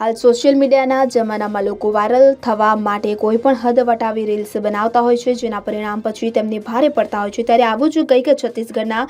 હાલ સોશિયલ મીડિયાના જમાનામાં લોકો વાયરલ થવા માટે કોઈ પણ હદ વટાવી રીલ્સ બનાવતા હોય છે, જેના પરિણામ પછી તેમને ભારે પડતા હોય છે. ત્યારે આવું જ કંઈક છત્તીસગઢના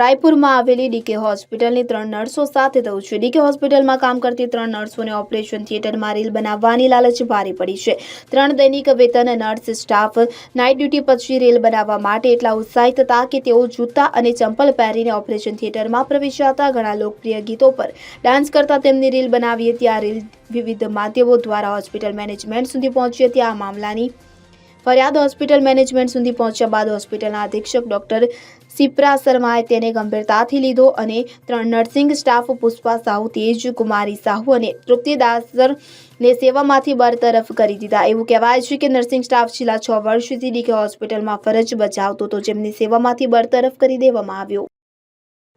રાયપુરમાં આવેલી ડીકે હોસ્પિટલની ત્રણ નર્સો સાથે થયું છે. ડીકે હોસ્પિટલમાં કામ કરતી ત્રણ નર્સોને ઓપરેશન થિયેટરમાં રીલ બનાવવાની લાલચ ભારે પડી છે. ત્રણ દૈનિક વેતન, નર્સ સ્ટાફ નાઇટ ડ્યુટી પછી રીલ બનાવવા માટે એટલા ઉત્સાહિત હતા કે તેઓ જૂતા અને ચંપલ પહેરીને ઓપરેશન થિયેટરમાં પ્રવેશ્યા હતા. ઘણા લોકપ્રિય ગીતો પર ડાન્સ કરતા તેમની રીલ બનાવી હતી. આ રીલ વિવિધ માધ્યમો દ્વારા હોસ્પિટલ મેનેજમેન્ટ સુધી પહોંચી હતી આ મામલાની. ફરિયાદ હોસ્પિટલ મેનેજમેન્ટ સુધી પહોંચ્યા બાદ હોસ્પિટલના અધિક્ષક ડોક્ટર સિપ્રા શર્માએ તેને ગંભીરતાથી લીધો અને ત્રણ નર્સિંગ સ્ટાફ પુષ્પા સાહુ તેજ કુમારી સાહુ અને તૃપ્તિ દાસરને સેવામાંથી બરતરફ કરી દીધા. એવું કહેવાય છે કે નર્સિંગ સ્ટાફ છેલ્લા છ વર્ષથી ડીકે હોસ્પિટલમાં ફરજ બજાવતો હતો. જેમની સેવામાંથી બરતરફ કરી દેવામાં આવ્યો.